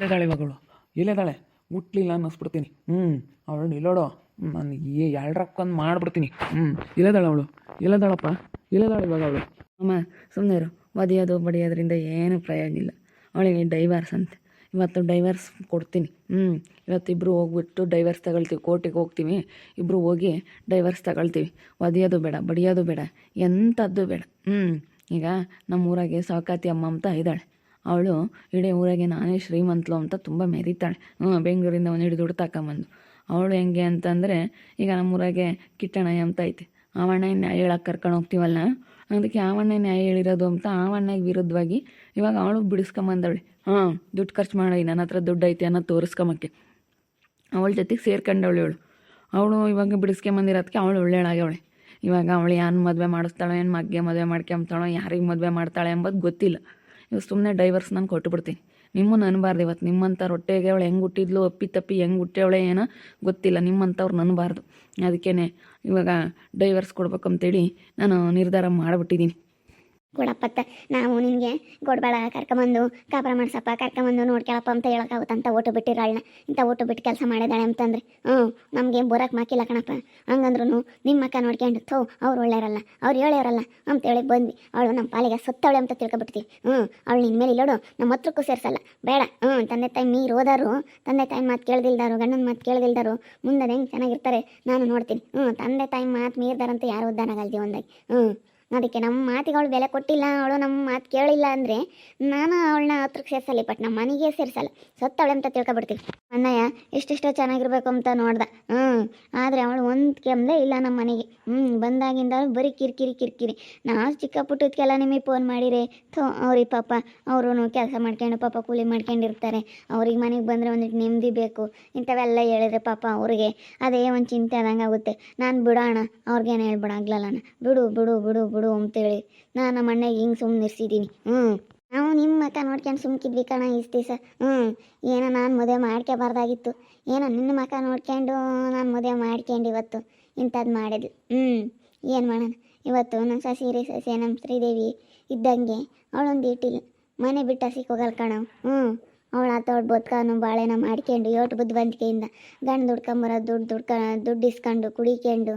ಎಲ್ಲಿದ್ದಾಳೆ ಇವಾಗಳು ಇಲ್ಲದಾಳೆ. ಮುಟ್ಲಿಲ್ಲ ಅನ್ನಿಸ್ಬಿಡ್ತೀನಿ. ಹ್ಞೂ ಅವಳು ಇಲ್ಲೋಡೋ ನಾನು ಏ ಎರಡರಕ್ಕೊಂದು ಮಾಡಿಬಿಡ್ತೀನಿ. ಹ್ಞೂ ಇಲ್ಲದಾಳೆ ಅವಳು. ಇಲ್ಲದಾಳಪ್ಪ. ಇಲ್ಲದಾಳೆ ಇವಾಗ ಅವಳು. ಅಮ್ಮ ಸುಮ್ಮನೆ ಇರು. ಒದಿಯೋದು ಬಡಿಯೋದ್ರಿಂದ ಏನು ಪ್ರಯೋಜನ ಇಲ್ಲ. ಅವಳಿಗೆ ಡೈವರ್ಸ್ ಅಂತ. ಇವತ್ತು ಡೈವರ್ಸ್ ಕೊಡ್ತೀನಿ. ಹ್ಞೂ ಇವತ್ತಿಬ್ಬರು ಹೋಗ್ಬಿಟ್ಟು ಡೈವರ್ಸ್ ತಗೊಳ್ತೀವಿ. ಕೋರ್ಟಿಗೆ ಹೋಗ್ತೀವಿ. ಇಬ್ಬರು ಹೋಗಿ ಡೈವರ್ಸ್ ತಗೊಳ್ತೀವಿ. ಒದಿಯೋದು ಬೇಡ, ಬಡಿಯೋದು ಬೇಡ. ಎಂಥದ್ದು ಬೇಡ. ಹ್ಞೂ ಈಗ ನಮ್ಮ ಊರಾಗೆ ಸಾಕಾತಿ ಅಮ್ಮ ಅಂತ ಇದ್ದಾಳೆ. ಅವಳು, ಇಡೀ ಊರಾಗೆ ನಾನೇ ಶ್ರೀಮಂತಳು ಅಂತ ತುಂಬ ಮೆರಿತಾಳೆ. ಹ್ಞೂ ಬೆಂಗಳೂರಿಂದ ಒಂದು ಹಿಡಿದು ದುಡ್ಡು ತಗೊಂಬಂದು ಅವಳು ಹೆಂಗೆ ಅಂತಂದರೆ, ಈಗ ನಮ್ಮೂರಾಗೆ ಕಿಟ್ಟಣ ಅಂತ ಐತೆ. ಆವಣ್ಣ ನ್ಯಾಯ ಹೇಳಕ್ಕೆ ಕರ್ಕೊಂಡು ಹೋಗ್ತೀವಲ್ಲ? ಅದಕ್ಕೆ, ಆವಣ್ಣ ನ್ಯಾಯ ಹೇಳಿರೋದು ಅಂತ ಆವಣ್ಣಗೆ ವಿರುದ್ಧವಾಗಿ ಇವಾಗ ಅವಳು ಬಿಡಿಸ್ಕೊಂಬಂದವಳೆ. ಹಾಂ, ದುಡ್ಡು ಖರ್ಚು ಮಾಡಿ ನನ್ನ ಹತ್ರ ದುಡ್ಡು ಐತೆ ಅನ್ನೋ ತೋರಿಸ್ಕೊಂಬಕ್ಕೆ. ಅವಳ ಜೊತೆಗೆ ಸೇರ್ಕೊಂಡವಳು ಇವಳು. ಅವಳು ಇವಾಗ ಬಿಡಿಸ್ಕೊಂಬಂದಿರೋದಕ್ಕೆ ಅವಳು ಒಳ್ಳೆಯಳಾಗವಳೆ ಇವಾಗ ಅವಳು ಯಾರು ಮದುವೆ ಮಾಡಿಸ್ತಾಳೋ ಏನು ಮಗ್ಗೆ ಮದುವೆ ಮಾಡ್ಕೊಂತಾಳೋ ಯಾರಿಗೆ ಮದುವೆ ಮಾಡ್ತಾಳೆ ಎಂಬುದು ಗೊತ್ತಿಲ್ಲ. ಇವಾಗ ಸುಮ್ಮನೆ ಡೈವರ್ಸ್ ನಾನು ಕೊಟ್ಟುಬಿಡ್ತೀನಿ ನಿಮ್ಮನ್ನು ಅನ್ಬಾರ್ದು ಇವತ್ತು ನಿಮ್ಮಂಥ ರೊಟ್ಟೆಗೆ ಅವಳು ಹೆಂಗೆ ಹುಟ್ಟಿದ್ಲು ಅಪ್ಪಿ ತಪ್ಪಿ ಹೆಂಗೆ ಹುಟ್ಟೆವಳೆ ಏನೋ ಗೊತ್ತಿಲ್ಲ. ನಿಮ್ಮಂಥವ್ರು ಅನ್ಬಾರ್ದು. ಅದಕ್ಕೇ ಇವಾಗ ಡೈವರ್ಸ್ ಕೊಡ್ಬೇಕಂತೇಳಿ ನಾನು ನಿರ್ಧಾರ ಮಾಡಿಬಿಟ್ಟಿದ್ದೀನಿ. ಕೊಡಪ್ಪತ್ತ. ನಾವು ನಿನಗೆ ಗೊಡ್ಬೇಡ ಕರ್ಕೊಂಬಂದು, ಕಾಪರ ಮಾಡ್ಸಪ್ಪ, ಕರ್ಕೊಂಬಂದು ನೋಡ್ಕೊಳಪ್ಪ ಅಂತ ಹೇಳೋಕ್ಕಾಗುತ್ತಂತ ಓಟು ಬಿಟ್ಟಿರಾಳನ್ನ ಇಂಥ ಓಟು ಬಿಟ್ಟು ಕೆಲಸ ಮಾಡಿದಾಳೆ ಅಂತಂದ್ರೆ ಹ್ಞೂ ನಮಗೆ ಬರೋಕೆ ಮಾಕಿಲ್ಲ ಕಣಪ್ಪ. ಹಂಗಂದ್ರೂ ನಿಮ್ಮ ಮಕ್ಕ ನೋಡ್ಕೊಂಡು ಥೋ, ಅವ್ರು ಒಳ್ಳೆಯರಲ್ಲ, ಅವ್ರು ಹೇಳೋರಲ್ಲ ಅಂತೇಳಿ ಬಂದ್ವಿ. ಅವಳು ನಮ್ಮ ಪಾಲಿಗೆ ಸತ್ತವಳೆ ಅಂತ ತಿಳ್ಕೊಬಿಡ್ತೀವಿ ಹ್ಞೂ ಅವಳು ನಿನ್ನ ಮೇಲೆ ಇಲ್ಲೋಡು ನಮ್ಮ ಹತ್ರಕ್ಕೂ ಸೇರಿಸಲ್ಲ. ಬೇಡ ಹ್ಞೂ ತಂದೆ ತಾಯಿ ನೀರು ಓದಾರು ತಂದೆ ತಾಯಿ ಮಾತು ಕೇಳ್ದಿಲ್ದಾರು, ಗಂಡನ ಮಾತು ಕೇಳ್ದಿಲ್ದಾರು ಮುಂದೆ ಹೆಂಗೆ ಚೆನ್ನಾಗಿರ್ತಾರೆ, ನಾನು ನೋಡ್ತೀನಿ. ಹ್ಞೂ ತಂದೆ ತಾಯಿ ಮಾತು ಮೀರ್ದಾರಂತ ಯಾರು ಉದ್ದಾರ ಒಂದಾಗಿ ಹ್ಞೂ ಅದಕ್ಕೆ ನಮ್ಮ ಮಾತಿಗೆ ಅವಳು ಬೆಲೆ ಕೊಟ್ಟಿಲ್ಲ, ಅವಳು ನಮ್ಮ ಮಾತು ಕೇಳಿಲ್ಲ ಅಂದರೆ ನಾನು ಅವಳನ್ನ ಹತ್ರಕ್ಕೆ ಸೇರಿಸಲ್ಲ ಬಟ್ ನಮ್ಮ ಮನೆಗೆ ಸೇರಿಸಲ್ಲ. ಸತ್ತವಳೆ ಅಂತ ತಿಳ್ಕೊಬಿಡ್ತೀವಿ ಅಣ್ಣಯ್ಯ ಎಷ್ಟೆಷ್ಟೋ ಚೆನ್ನಾಗಿರ್ಬೇಕು ಅಂತ ನೋಡ್ದೆ. ಹ್ಞೂ ಆದರೆ ಅವಳು ಒಂದು ಕೆಮ್ಮದೆ ಇಲ್ಲ ನಮ್ಮ ಮನೆಗೆ. ಹ್ಞೂ ಬಂದಾಗಿಂದ ಬರೀ ಕಿರಿಕಿರಿ ಕಿರಿಕಿರಿ. ನಾವು ಚಿಕ್ಕ ಪುಟ್ಟದಕ್ಕೆಲ್ಲ ನಿಮಗೆ ಫೋನ್ ಮಾಡಿರಿ ಥೋ, ಅವ್ರಿಗೆ ಪಾಪ ಅವರು ಕೆಲಸ ಮಾಡ್ಕೊಂಡು ಪಾಪ ಕೂಲಿ ಮಾಡ್ಕೊಂಡಿರ್ತಾರೆ. ಅವ್ರಿಗೆ ಮನೆಗೆ ಬಂದರೆ ಒಂದಿಟ್ಟು ನೆಮ್ಮದಿ ಬೇಕು. ಇಂಥವೆಲ್ಲ ಹೇಳಿದ್ರೆ ಪಾಪ ಅವ್ರಿಗೆ ಅದೇ ಒಂದು ಚಿಂತೆ ಆದಂಗೆ ಆಗುತ್ತೆ. ನಾನು ಬಿಡೋಣ ಅವ್ರಿಗೇನು ಹೇಳ್ಬಿಡಾಗ್ಲಲ್ಲಣ್ಣ ಬಿಡು ಬಿಡು ಬಿಡು ಬಿಡು. ಅಂತೇಳಿ. ನಾನು ನಮ್ಮ ಅಣ್ಣಗೆ ಹಿಂಗೆ ಸುಮ್ಮನೆ ಇರ್ಸಿದ್ದೀನಿ ಹ್ಞೂ ನಾವು ನಿಮ್ಮ ಮಕ್ಕ ನೋಡ್ಕೊಂಡು ಸುಮ್ಕಿದ್ವಿ ಕಣ ದಿವಸ. ಹ್ಞೂ ಏನೋ ನಾನು ಮದುವೆ ಮಾಡ್ಕೋಬಾರ್ದಾಗಿತ್ತು ಏನೋ ನಿನ್ನ ಮಕ್ಕ ನೋಡ್ಕೊಂಡು ನಾನು ಮದುವೆ ಮಾಡ್ಕೊಂಡು ಇವತ್ತು. ಇಂಥದ್ದು ಮಾಡಿದ್ಲು. ಹ್ಞೂ ಏನು ಮಾಡೋಣ. ಇವತ್ತು ನಮ್ಮ ಸಸಿ ಸಸಿ ನಮ್ಮ ಶ್ರೀದೇವಿ ಇದ್ದಂಗೆ. ಅವಳೊಂದು ಇಟ್ಟಿಲ್ಲ. ಮನೆ ಬಿಟ್ಟು ಹಸಿಗೆ ಹೋಗಲ್ ಕಣ ಹ್ಞೂ ಅವಳು ಆತವಳು ಬದುಕನು ಬಾಳೆನ ಮಾಡ್ಕೊಂಡು ಯೋಟು ಬುದ್ಧಿವಂತಿಕೆಯಿಂದ. ಗಂಡು ದುಡ್ಕೊಂಬರೋ ದುಡ್ಡು ದುಡ್ಕ ದುಡ್ಡು ಇಸ್ಕೊಂಡು ಕುಡಿಕೊಂಡು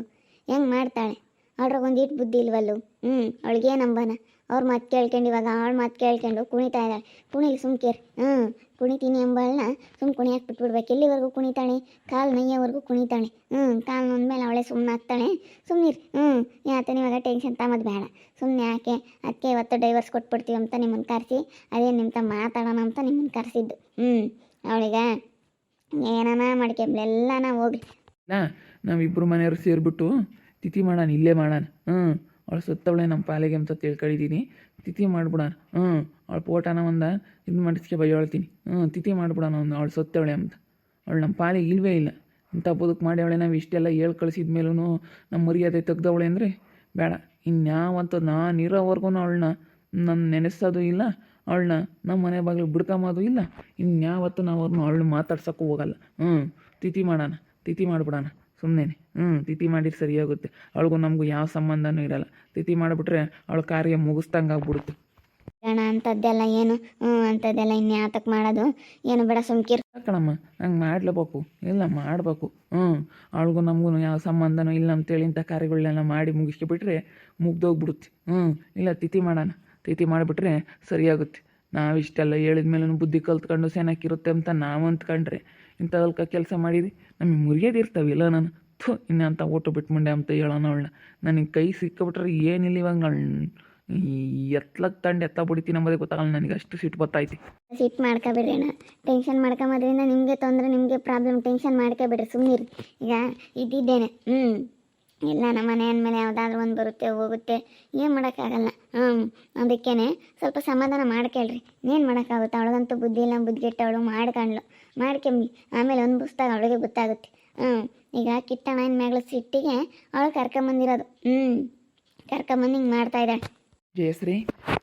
ಹೆಂಗೆ ಮಾಡ್ತಾಳೆ? ಅವ್ರಿಗೆ ಒಂದು ಇಟ್ಟು ಬುದ್ಧಿ ಇಲ್ವಲ್ಲು? ಹ್ಞೂ ಅವಳಿಗೆ ನಂಬನ ಅವ್ರ ಮಾತು ಕೇಳ್ಕೊಂಡು ಇವಾಗ ಅವಳ ಮಾತು ಕೇಳ್ಕೊಂಡು ಕುಣಿತಾ ಇದ್ದಾಳೆ ಕುಣಿಲಿ ಸುಮ್ಕೇರ್. ಹ್ಞೂ ಕುಣಿತೀನಿ ಎಂಬಳನ್ನ ಸುಮ್ ಕುಣಿಯಾಕೆ ಬಿಟ್ಬಿಡ್ಬೇಕು. ಎಲ್ಲಿವರೆಗೂ ಕುಣಿತಾಳೆ? ಕಾಲು ನೈಯವರೆಗೂ ಕುಣಿತಾಳೆ. ಹ್ಞೂ ಕಾಲು ನೊಂದ್ಮೇಲೆ ಅವಳೇ ಸುಮ್ಮನೆ ಹಾಕ್ತಾಳೆ. ಸುಮ್ಮನಿರಿ ಹ್ಞೂ ಯಾತನ ಇವಾಗ ಟೆನ್ಷನ್ ತಮ್ಮದು ಬೇಡ. ಸುಮ್ಮನೆ ಯಾಕೆ? ಅದಕ್ಕೆ ಇವತ್ತು ಡೈವರ್ಸ್ ಕೊಟ್ಬಿಡ್ತೀವಿ ಅಂತ ನಿಮ್ಮನ್ನು ಕರೆಸಿ ಅದೇ ನಿಮ್ಮ ಮಾತಾಡೋಣ ಅಂತ ನಿಮ್ಮನ್ನು ಕರೆಸಿದ್ದು. ಹ್ಞೂ ಅವಳಿಗ ಏನಾನ ಮಾಡ್ಕೊಂಬ್ಲಿ ಹೋಗ್ರಿ ಹೋಗ್ಲಿ. ನಾ ನಾವಿಬ್ಬರು ಮನೆಯವ್ರು ಸೇರಿಬಿಟ್ಟು ತಿಥಿ ಮಾಡೋಣ, ಇಲ್ಲೇ ಮಾಡೋಣ. ಹ್ಞೂ ಅವಳು ಸತ್ತವಳೆ, ನಮ್ಮ ಪಾಲಿಗೆ ಅಂತ ತಿಳ್ಕೊಂಡಿದ್ದೀನಿ ತಿಥಿ ಮಾಡ್ಬಿಡೋಣ. ಹ್ಞೂ ಅವಳು ಪೋಟಾನ ಒಂದು ಇದು ಮಾಡಿಸ್ಕೆ ಬೈಯೊಳ್ತೀನಿ. ಹ್ಞೂ ತಿಥಿ ಮಾಡ್ಬಿಡೋಣ ಒಂದು, ಅವಳು ಸತ್ತವಳೆ ಅಂತ. ಅವಳು ನಮ್ಮ ಪಾಲಿಗೆ ಇಲ್ವೇ ಇಲ್ಲ. ಇಂಥ ಬದುಕು ಅವಳೆ ನಾವು ಇಷ್ಟೆಲ್ಲ ಹೇಳಿ ಕಳಿಸಿದ ಮೇಲೂ ನಮ್ಮ ಮರ್ಯಾದೆ ತೆಗ್ದವಳೆ ಅಂದರೆ ಬೇಡ. ಇನ್ಯಾವಂತ ನಾನು ಇರೋವರೆಗೂ ಅವಳನ್ನ ನನ್ನ ನೆನೆಸೋದು ಇಲ್ಲ, ಅವಳನ್ನ ನಮ್ಮ ಮನೆ ಬಾಗಿಲು ಬಿಡ್ಕೊಂಬೋದು ಇಲ್ಲ. ಇನ್ಯಾವತ್ತು ನಾವು ಅವ್ರನ್ನ ಅವಳನ್ನ ಮಾತಾಡ್ಸೋಕ್ಕೂ ಹೋಗಲ್ಲ. ಹ್ಞೂ ತಿಥಿ ಮಾಡೋಣ, ತಿಥಿ ಮಾಡಿಬಿಡೋಣ. ಸುಮ್ಮನೆ ಹ್ಞೂ ತಿಥಿ ಮಾಡಿದ್ರೆ ಸರಿಯಾಗುತ್ತೆ ಅವಳಿಗೂ ನಮಗೂ ಯಾವ ಸಂಬಂಧನೂ ಇರಲ್ಲ. ತಿಥಿ ಮಾಡಿಬಿಟ್ರೆ ಅವಳ ಕಾರ್ಯ ಮುಗಿಸ್ದಂಗೆ ಆಗ್ಬಿಡುತ್ತೆ. ಅಣ್ಣ ಅಂಥದ್ದೆಲ್ಲ ಏನು? ಹ್ಞೂ ಅಂಥದ್ದೆಲ್ಲ ಇನ್ಯಾತಕ್ಕೆ ಮಾಡೋದು? ಏನು ಬೇಡ ಸುಮ್ಕಿರ್ ಕಣಮ್ಮ ಹಂಗೆ ಮಾಡ್ಲೇಬೇಕು. ಇಲ್ಲ ಮಾಡಬೇಕು. ಹ್ಞೂ ಅವಳಿಗೂ ನಮಗೂ ಯಾವ ಸಂಬಂಧನೂ ಇಲ್ಲ ಅಂತೇಳಿ ಇಂಥ ಕಾರ್ಯಗಳನ್ನೆಲ್ಲ ಮಾಡಿ ಮುಗಿಸ್ಕೊಬಿಟ್ರೆ ಮುಗ್ದೋಗ್ಬಿಡುತ್ತೆ. ಹ್ಞೂ ಇಲ್ಲ ತಿಥಿ ಮಾಡೋಣ. ತಿಥಿ ಮಾಡಿಬಿಟ್ರೆ ಸರಿಯಾಗುತ್ತೆ ನಾವಿಷ್ಟೆಲ್ಲ ಹೇಳಿದ ಮೇಲೂ ಬುದ್ಧಿ ಕಲ್ತ್ಕೊಂಡು ಸೇನಾಕಿರುತ್ತೆ ಅಂತ ನಾವು ಅಂದ್ಕೊಂಡ್ರೆ ಇಂಥದಲ್ಕ ಕೆಲಸ ಮಾಡಿದ್ವಿ ನಮಗೆ ಮುರಿಯೋದಿರ್ತವೆ ಇರ್ತಾವಿಲ್ಲ ನಾನು. ಥು ಇನ್ನು ಅಂತ ಓಟು ಬಿಟ್ಮಂಡೆ ಅಂತ ಹೇಳೋಣ ಅವಳನ್ನ. ನನಗೆ ಕೈ ಸಿಕ್ಕಿಬಿಟ್ರೆ ಏನಿಲ್ಲ ಇವಾಗ ಎತ್ಲಕ್ಕೆ ತಂಡ ಎತ್ತ ಬಿಡ್ತೀನಿ ಅಂಬೋದೇ ಗೊತ್ತಾಗಲ್ಲ ನನಗೆ ಅಷ್ಟು ಸಿಟ್ಟು ಬತ್ತೈತಿ ಸಿಟ್ಟು ಮಾಡ್ಕೊಬಿಡ್ರಿ ಅಣ್ಣ. ಟೆನ್ಷನ್ ಮಾಡ್ಕೊಂಬೋದ್ರಿಂದ ನಿಮಗೆ ತೊಂದರೆ, ನಿಮಗೆ ಪ್ರಾಬ್ಲಮ್ ಟೆನ್ಷನ್ ಮಾಡ್ಕೊಬಿಡ್ರಿ ಸುಮ್ಮನಿರಿ ಈಗ ಇದ್ದಿದ್ದೇನೆ. ಹ್ಞೂ ಇಲ್ಲ ನಮ್ಮ ಮನೆ ಅಂದಮೇಲೆ ಯಾವುದಾದ್ರೂ ಒಂದು ಬರುತ್ತೆ, ಹೋಗುತ್ತೆ. ಏನು ಮಾಡೋಕ್ಕಾಗಲ್ಲ. ಹ್ಞೂ ಅದಕ್ಕೇ ಸ್ವಲ್ಪ ಸಮಾಧಾನ ಮಾಡ್ಕೊಳ್ರಿ. ಏನು ಮಾಡೋಕ್ಕಾಗುತ್ತೆ? ಅವಳಗಂತೂ ಬುದ್ಧಿ ಇಲ್ಲ, ಬುದ್ಧಿಗೆಟ್ಟವಳು ಮಾಡ್ಕೊಂಡ್ಲು ಮಾಡ್ಕೊಂಬಿ ಆಮೇಲೆ ಒಂದು ಪುಸ್ತಕ ಅವಳಿಗೆ ಗೊತ್ತಾಗುತ್ತೆ. ಹ್ಞೂ ಈಗ ಕಿಟ್ಟಣ್ಣನ ಮೇಗಳ ಸಿಟ್ಟಿಗೆ ಅವಳು ಕರ್ಕೊಂಬಂದಿರೋದು ಹ್ಞೂ ಕರ್ಕೊಂಬಂದು ಹಿಂಗೆ ಮಾಡ್ತಾ ಇದ್ದಾಳೆ. ಜಯಶ್ರೀ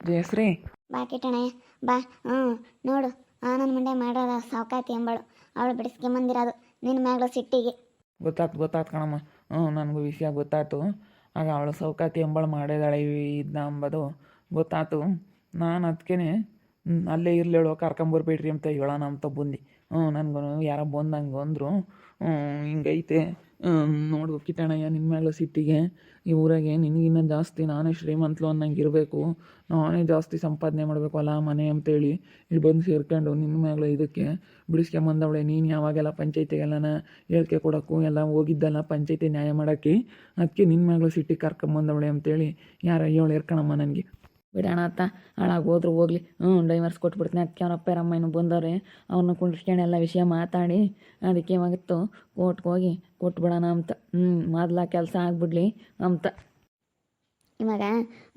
ಜಯಶ್ರೀ. ಬಾ ಕಿಟ್ಟಣಯ್ಯ ಬಾ. ಹ್ಞೂ ನೋಡು ಆನಂದ್ ಮುಂಡೆ ಮಾಡೋದ ಸಾವ್ಕಾತಿ ಎಂಬಳು ಅವಳು ಬಿಡಿಸ್ಕೊಂಬಂದಿರೋದು ನಿನ್ನ ಮ್ಯಾಗ್ಲ ಸಿಟ್ಟಿಗೆ. ಗೊತ್ತಾಯ್ತು ಗೊತ್ತಾಯ್ತು ಕಣಮ್ಮ. ಹ್ಞೂ ನನಗೂ ವಿಷಯ ಗೊತ್ತಾಯ್ತು ಆಗ ಅವಳು ಸೌಕಾತಿ ಎಂಬಳು ಮಾಡಿದಾಳೆ ಇದ್ದ ಅಂಬೋದು. ಗೊತ್ತಾಯ್ತು ನಾನು ಅದಕ್ಕೇ ಅಲ್ಲೇ ಇರ್ಲಿ ಹೇಳೋ ಕರ್ಕೊಂಬರ್ಬೇಡ್ರಿ ಅಂತ ಹೇಳೋಣ ಅಂತ ಬಂದು. ನನಗೂ ಯಾರೋ ಬಂದಂಗೆ ಅಂದರು. ಹಿಂಗೈತೆ. ನೋಡು ಕಿತ್ತಣ್ಣಯ್ಯ ನಿನ್ನ ಮೇಲೆ ಸಿಟ್ಟಿಗೆ. ಈ ಊರಾಗೆ ನಿನಗಿನ್ನ ಜಾಸ್ತಿ ನಾನೇ ಶ್ರೀಮಂತಲು ಅನ್ನಂಗೆ ಇರಬೇಕು. ನಾನೇ ಜಾಸ್ತಿ ಸಂಪಾದನೆ ಮಾಡಬೇಕು ಅಲ್ಲ ಮನೆ ಅಂತೇಳಿ ಇಲ್ಲಿ ಬಂದು ಸೇರ್ಕೊಂಡು ನಿನ್ನ ಮೇಲೆ ಇದಕ್ಕೆ ಬಿಡಿಸ್ಕೊಂಬಂದವಳೆ. ನೀನು ಯಾವಾಗೆಲ್ಲ ಪಂಚಾಯತಿಗೆಲ್ಲನ ಹೇಳಿಕೆ ಕೊಡೋಕ್ಕೂ ಎಲ್ಲ ಹೋಗಿದ್ದಲ್ಲ ಪಂಚಾಯತಿ ನ್ಯಾಯ ಮಾಡೋಕ್ಕೆ ಅದಕ್ಕೆ ನಿನ್ನ ಮೇಲೆ ಸಿಟ್ಟಿಗೆ ಕರ್ಕೊಂಬಂದವಳೆ ಅಂತೇಳಿ ಯಾರ ಹೇಳು ಇರ್ಕಣಮ್ಮ ನನಗೆ. ಬಿಡೋಣ ಅತ್ತ ಹಾಳಾಗಿ ಹೋದ್ರು, ಹೋಗ್ಲಿ. ಹ್ಞೂ ಡೈವರ್ಸ್ ಕೊಟ್ಬಿಡ್ತೀನಿ. ಅದಕ್ಕೆ ಅವ್ರ ಅಪ್ಪ ಅಮ್ಮ ಇನ್ನೂ ಬಂದವ್ರೆ. ಅವ್ರನ್ನ ಕುಂಡಿಸ್ಕೊಂಡು ಎಲ್ಲ ವಿಷಯ ಮಾತಾಡಿ. ಅದಕ್ಕೆ ಏನಾಗಿತ್ತು? ಕೋರ್ಟ್ಗೆ ಹೋಗಿ ಕೊಟ್ಬಿಡೋಣ ಅಂತ. ಹ್ಞೂ ಮೊದ್ಲ ಕೆಲಸ ಆಗಿಬಿಡ್ಲಿ ಅಂತ. ಇವಾಗ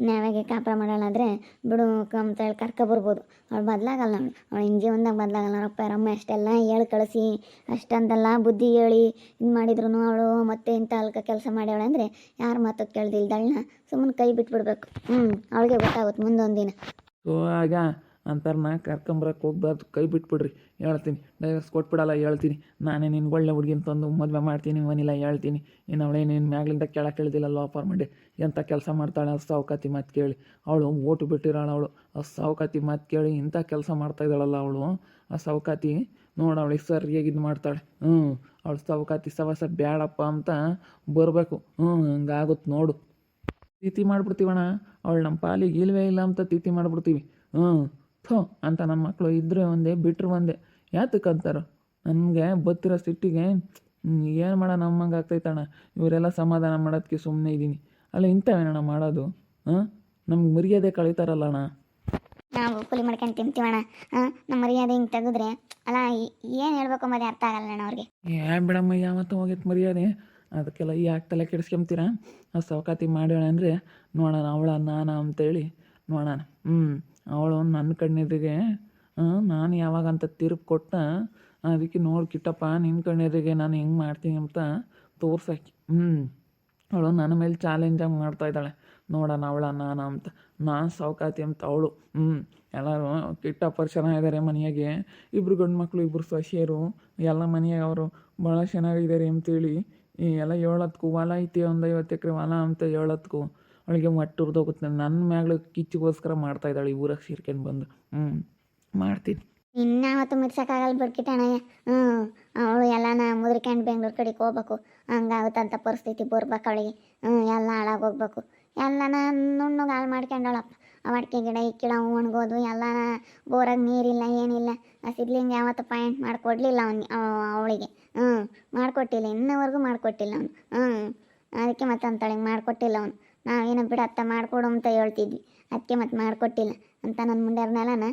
ನ್ಯಾಯವಾಗಿ ಕಾಪುರ ಮಾಡೋಣಾದ್ರೆ ಬಿಡು ಅಂತ ಹೇಳಿ ಕರ್ಕೊಬರ್ಬೋದು ಅವಳು ಬದಲಾಗಲ್ಲ ಅವಳು. ಅವಳು ಹಿಂಗೆ ಜೀವನದಾಗ ಬದಲಾಗಲ್ಲ ಅವ್ರ ಅಮ್ಮ ಅಷ್ಟೆಲ್ಲ ಹೇಳಿ ಕಳಿಸಿ, ಅಷ್ಟಂತೆಲ್ಲ ಬುದ್ಧಿ ಹೇಳಿ ಇದು ಮಾಡಿದ್ರು ಅವಳು ಮತ್ತೆ ಇಂಥ ಅಲ್ಕ ಕೆಲಸ ಮಾಡ್ಯಾವಳೆ ಅಂದರೆ ಯಾರ ಮಾತು ಕೇಳ್ದಿಲ್ದಳನ್ನ ಸುಮ್ಮನೆ ಕೈ ಬಿಟ್ಬಿಡ್ಬೇಕು. ಹ್ಞೂ ಅವಳಿಗೆ ಗೊತ್ತಾಗುತ್ತೆ ಮುಂದೊಂದು ದಿನ. ಸೊ ನಾ ಕರ್ಕೊಂಬರಕ್ಕೆ ಹೋಗ್ಬಾರ್ದು, ಕೈ ಬಿಟ್ಬಿಡ್ರಿ, ಹೇಳ್ತೀನಿ. ಡೈವರ್ಸ್ ಕೊಟ್ಬಿಡಲ್ಲ, ಹೇಳ್ತೀನಿ. ನಾನೇ ನಿನ್ನ ಒಳ್ಳೆ ಹುಡುಗಿನ ತಂದು ಮದುವೆ ಮಾಡ್ತೀನಿ ಮನಿಲ್ಲ ಹೇಳ್ತೀನಿ. ಇನ್ನು ಅವಳೇ ನಿನ್ನ ಮ್ಯಾಗ್ಲಿಂದ ಕೆಳಕ್ಕೆ ಲೋ ಆಫರ್ ಮಾಡಿ ಎಂಥ ಕೆಲಸ ಮಾಡ್ತಾಳೆ ಆ ಸಾವುಕಾತಿ ಮಾತು ಕೇಳಿ. ಅವಳು ಓಟು ಬಿಟ್ಟಿರೋಳು ಅವಳು. ಆ ಸಾವುಕಾತಿ ಮಾತು ಕೇಳಿ ಇಂಥ ಕೆಲಸ ಮಾಡ್ತಾ ಇದ್ದಾಳಲ್ಲ ಅವಳು. ಆ ಸಾವುಕಾತಿ ನೋಡು ಅವಳಿಗೆ ಸರಿಯಾಗಿ ಇದು ಮಾಡ್ತಾಳೆ. ಹ್ಞೂ ಅವಳು ಸಾವುಕಾತಿ ಸವಸ ಬೇಡಪ್ಪ ಅಂತ ಬರಬೇಕು. ಹ್ಞೂ ಹಂಗಾಗುತ್ತೆ ನೋಡು. ತಿಥಿ ಮಾಡ್ಬಿಡ್ತೀವಣ್ಣ. ಅವಳು ನಮ್ಮ ಪಾಲಿಗೆ ಇಲ್ವೇ ಇಲ್ಲ ಅಂತ ತಿಥಿ ಮಾಡ್ಬಿಡ್ತೀವಿ. ಹ್ಞೂ ಥೋ ಅಂತ ನನ್ನ ಮಕ್ಕಳು ಇದ್ರೆ ಒಂದೇ ಬಿಟ್ಟರು ಒಂದೇ. ಯಾತಕ್ಕೆ ಅಂತಾರೋ? ನನಗೆ ಬತ್ತಿರೋ ಸಿಟ್ಟಿಗೆ ಏನು ಮಾಡೋಣ ನಮ್ಮಂಗೆ ಆಗ್ತೈತಣ್ಣ ಇವರೆಲ್ಲ ಸಮಾಧಾನ ಮಾಡೋದಕ್ಕೆ ಸುಮ್ಮನೆ ಇದ್ದೀನಿ ಅಲ್ಲ ಇಂಥವೇನಣ್ಣ ಮಾಡೋದು? ಹಾಂ? ನಮ್ಗೆ ಮರ್ಯಾದೆ ಕಳೀತಾರಲ್ಲ ಅಣ್ಣ? ನಾವು ಕೂಲಿ ಮಾಡ್ಕೊಂಡು ತಿಂತೀವಣ್ಣ ಹಾಂ? ನಮ್ಮ ಮರ್ಯಾದೆ ಹಿಂಗೆ ತೆಗೆದ್ರೆ ಅಲ್ಲ ಏನು ಹೇಳ್ಬೇಕು ಅಂಬೋದೇ ಅರ್ಥ ಆಗಲ್ಲ ಅಣ್ಣ ಅವ್ರಿಗೆ. ಏ ಬಿಡಮ್ಮ ಯಾವತ್ತು ಹೋಗೈತೆ ಮರ್ಯಾದೆ? ಅದಕ್ಕೆಲ್ಲ ಯಾಕೆ ತಲೆ ಕೆಡಿಸ್ಕೊಂತೀರಾ? ಆ ಸೌಕಾತಿ ಮಾಡೋಣ ಅಂದರೆ ನೋಡೋಣ ಅವಳ ನಾನ ಅಂತೇಳಿ ನೋಡೋಣ. ಹ್ಞೂ ಅವಳು ನನ್ನ ಕಣ್ಣೆದುರಿಗೆ ನಾನು ಯಾವಾಗ ಅಂತ ತೀರ್ಪು ಕೊಟ್ಟ, ಅದಕ್ಕೆ ನೋಡಿ ಕಿಟ್ಟಪ್ಪ ನಿನ್ನ ಕಣ್ಣೆದುರಿಗೆ ನಾನು ಹೆಂಗೆ ಮಾಡ್ತೀನಿ ಅಂತ ತೋರ್ಸಕ್ಕೆ ಹ್ಞೂ ಅವಳು ನನ್ನ ಮೇಲೆ ಚಾಲೆಂಜಾಗಿ ಮಾಡ್ತಾ ಇದ್ದಾಳೆ. ನೋಡೋಣ ಅವಳ ನಾನು ಅಂತ, ನಾನು ಸೌಕಾತಿ ಅಂತ ಅವಳು. ಹ್ಞೂ ಎಲ್ಲರೂ ಕಿಟ್ಟಪ್ಪ ಚೆನ್ನಾಗಿದ್ದಾರೆ ಮನೆಯಾಗೆ. ಇಬ್ಬರು ಗಂಡು ಮಕ್ಕಳು ಇಬ್ಬರು ಸೊಸೆಯರು, ಎಲ್ಲ ಮನೆಯಾಗ ಅವರು ಭಾಳ ಚೆನ್ನಾಗಿದ್ದಾರೆ ಅಂತೇಳಿ, ಈ ಎಲ್ಲ ಏಳತ್ಕು ಹೊಲ ಐತಿ ಒಂದು ಐವತ್ತು ಎಕರೆ ಹೊಲ ಅಂತ ಹೇಳತ್ಕು ಅವಳಿಗೆ ಮಟ್ಟು ಹೋಗುತ್ತೆ ನನ್ನ ಮ್ಯಾಗಳು ಕಿಚ್ಚಿಗೋಸ್ಕರ ಮಾಡ್ತಾ ಇದ್ದಾಳೆ ಈ ಊರಾಗ ಸೇರ್ಕೊಂಡು ಬಂದು. ಹ್ಞೂ ಮಾಡ್ತೀನಿ. ಹೊತ್ತು ಮುಗಿಸೋಕ್ಕಾಗಲ್ಲ ಬಿಡ್ಕಿಟ್ಟಣಯ್ಯ ಹ್ಞೂ ಅವಳು ಎಲ್ಲನ ಮುದ್ರಿಕೊಂಡು ಬೆಂಗ್ಳೂರು ಕಡೆಗೆ ಹೋಗ್ಬೇಕು. ಹಂಗಾಗುತ್ತಂತ ಪರಿಸ್ಥಿತಿ ಬರ್ಬೇಕು ಅವಳಿಗೆ. ಹ್ಞೂ ಎಲ್ಲ ಹಾಳಾಗೋಗ್ಬೇಕು ಎಲ್ಲನ ನುಣ್ಣಗೆ ಹಾಳು ಮಾಡ್ಕೊಂಡಳಪ್ಪ ಆ ಅಡಿಕೆ ಗಿಡ ಇಕ್ಕಿಡ ಒಣಗೋದು, ಎಲ್ಲನ ಬೋರಾಗ ನೀರಿಲ್ಲ, ಏನಿಲ್ಲ. ಆ ಸಿದ್ಲಿಂಗ ಯಾವತ್ತು ಪಾಯಿಂಟ್ ಮಾಡಿಕೊಡ್ಲಿಲ್ಲ ಅವ್ನು ಅವಳಿಗೆ. ಹ್ಞೂ ಮಾಡಿಕೊಟ್ಟಿಲ್ಲ. ಇನ್ನವರೆಗೂ ಮಾಡಿಕೊಟ್ಟಿಲ್ಲ ಅವನು. ಹ್ಞೂ ಅದಕ್ಕೆ ಮತ್ತೆ ಅಂತಳಿಗೆ ಮಾಡಿಕೊಟ್ಟಿಲ್ಲ ಅವನು. ನಾವೇನೋ ಅತ್ತ ಮಾಡಿಕೊಡು ಅಂತ ಹೇಳ್ತಿದ್ವಿ. ಅದಕ್ಕೆ ಮತ್ತೆ ಮಾಡಿಕೊಟ್ಟಿಲ್ಲ. ಅಂತ ನನ್ನ ಮುಂಡ್ಯಾರ್ನೆಲ್ಲನ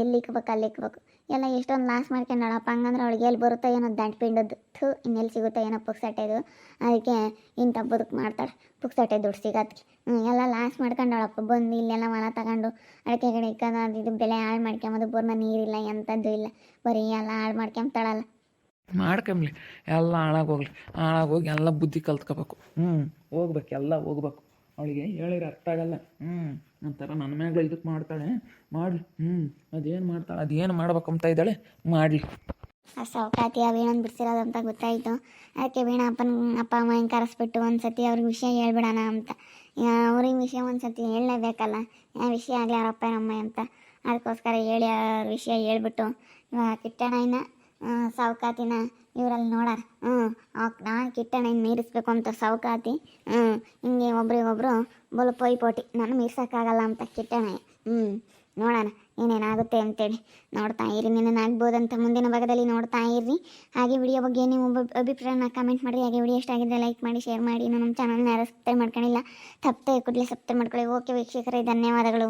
ಎಲ್ಲಿ ಇಕ್ಬೇಕು, ಅಲ್ಲಿ ಇಕ್ಬೇಕು. ಎಲ್ಲ ಎಷ್ಟೊಂದು ಲಾಸ್ ಮಾಡ್ಕೊಂಡಳಪ್ಪ. ಹಂಗಂದ್ರೆ ಅವಳಿಗೆ ಎಲ್ಲಿ ಬರುತ್ತೋ ಏನೋ ದಂಟು ಪಿಂಡದ್ದು. ಥೂ, ಇನ್ನೆಲ್ಲಿ ಸಿಗುತ್ತೋ ಏನೋ ಪುಕ್ಸಟ್ಟೆದು ಅದಕ್ಕೆ ಇಂಥ ಬದುಕು ಮಾಡ್ತಾಳೆ. ಪುಕ್ಸಟ್ಟೆ ದುಡ್ಡು ಸಿಗತ್ತೆ ಎಲ್ಲ ಲಾಸ್ ಮಾಡ್ಕೊಂಡಳಪ್ಪ. ಬಂದು ಇಲ್ಲೆಲ್ಲ ಹೊಲ ತಗೊಂಡು ಅಡಿಕೆ ಕಡೆ ಇಕ್ಕೋದು ಅದು ಇದು ಬೆಳೆ ಹಾಳು ಮಾಡ್ಕೊಂಬೋದು ಬೋರ್ನ ನೀರಿಲ್ಲ, ಎಂಥದ್ದು ಇಲ್ಲ. ಬರೀ ಎಲ್ಲ ಹಾಳು ಮಾಡ್ಕೊಂತಾಳಲ್ಲ ಮಾಡ್ಕೊಂಬ್ಲಿ. ಎಲ್ಲ ಹಾಳಾಗೋಗ್ಲಿ ಹಾಳಾಗೋಗಿ ಎಲ್ಲ ಬುದ್ಧಿ ಕಲ್ತ್ಕೋಬೇಕು. ಹ್ಞೂ ಹೋಗ್ಬೇಕು, ಎಲ್ಲ ಹೋಗ್ಬೇಕು. ಅವಳಿಗೆ ಹೇಳಿದ್ರೆ ಅರ್ಥ ಆಗಲ್ಲ. ಹ್ಞೂ ಒಂಥರ ನನ್ನ ಮ್ಯಾಗ ಇದಕ್ಕೆ ಮಾಡ್ತಾಳೆ. ಮಾಡಲಿ. ಹ್ಞೂ ಅದೇನು ಮಾಡ್ತಾಳೆ? ಅದೇನು ಮಾಡ್ಬೇಕು ಅಂತ ಇದ್ದಾಳೆ? ಮಾಡಲಿ. ಆ ಸಾವುಕಾತಿ ಆ ಬಿಡಿಸಿರೋದು ಅಂತ ಗೊತ್ತಾಯಿತು. ಅದಕ್ಕೆ ವೀಣ ಅಪ್ಪನ, ಅಪ್ಪ, ಅಮ್ಮ ಹಿಂಗೆ ಕರೆಸ್ಬಿಟ್ಟು ಒಂದು ಸತಿ ಅವ್ರಿಗೆ ವಿಷಯ ಹೇಳ್ಬಿಡೋಣ ಅಂತ. ಅವ್ರಿಗೆ ವಿಷಯ ಒಂದು ಸತಿ ಹೇಳಲೇಬೇಕಲ್ಲ ವಿಷಯ ಆಗಲಿ ಅವ್ರ ಅಪ್ಪ ಅಂತ. ಅದಕ್ಕೋಸ್ಕರ ಹೇಳಿ ಅವ್ರ ವಿಷಯ ಹೇಳ್ಬಿಟ್ಟು ಕಿಟ್ಟಣ್ಣನ ಸೌಕಾತಿನ ಇವರಲ್ಲಿ ನೋಡಾರ. ಹ್ಞೂ ನಾನು ಕಿಟ್ಟಣ್ಣನ ಮೀರಿಸ್ಬೇಕು ಅಂತ ಸೌಕಾತಿ. ಹ್ಞೂ ಹಿಂಗೆ ಒಬ್ರಿಗೊಬ್ರು ಬಲು ಪೈಪೋಟಿ ನಾನು ಮೀರ್ಸೋಕ್ಕಾಗಲ್ಲ ಅಂತ ಕಿಟ್ಟಣ ಹ್ಞೂ ನೋಡೋಣ ಏನೇನಾಗುತ್ತೆ ಅಂತೇಳಿ ನೋಡ್ತಾ ಇರಿ. ಆಗ್ಬೋದಂತ ಮುಂದಿನ ಭಾಗದಲ್ಲಿ ನೋಡ್ತಾ ಇರ್ರಿ ಹಾಗೆ ವಿಡಿಯೋ ಬಗ್ಗೆ ನೀವು ಅಭಿಪ್ರಾಯನ ಕಮೆಂಟ್ ಮಾಡಿ ಹಾಗೆ ವಿಡಿಯೋ ಎಷ್ಟಾಗಿದೆ ಲೈಕ್ ಮಾಡಿ ಶೇರ್ ಮಾಡಿ. ಇನ್ನು ನಮ್ಮ ಚಾನಲ್ನ ಯಾರು ಸಬ್ಸ್ಕ್ರೈಬ್ ಮಾಡ್ಕೊಂಡಿಲ್ಲ, ತಪ್ಪದೆ ಕೂಡಲೇ ಸಬ್ಸ್ಕ್ರೈಬ್ ಮಾಡ್ಕೊಳ್ಳಿ. ಓಕೆ ವೀಕ್ಷಕರೇ, ಧನ್ಯವಾದಗಳು.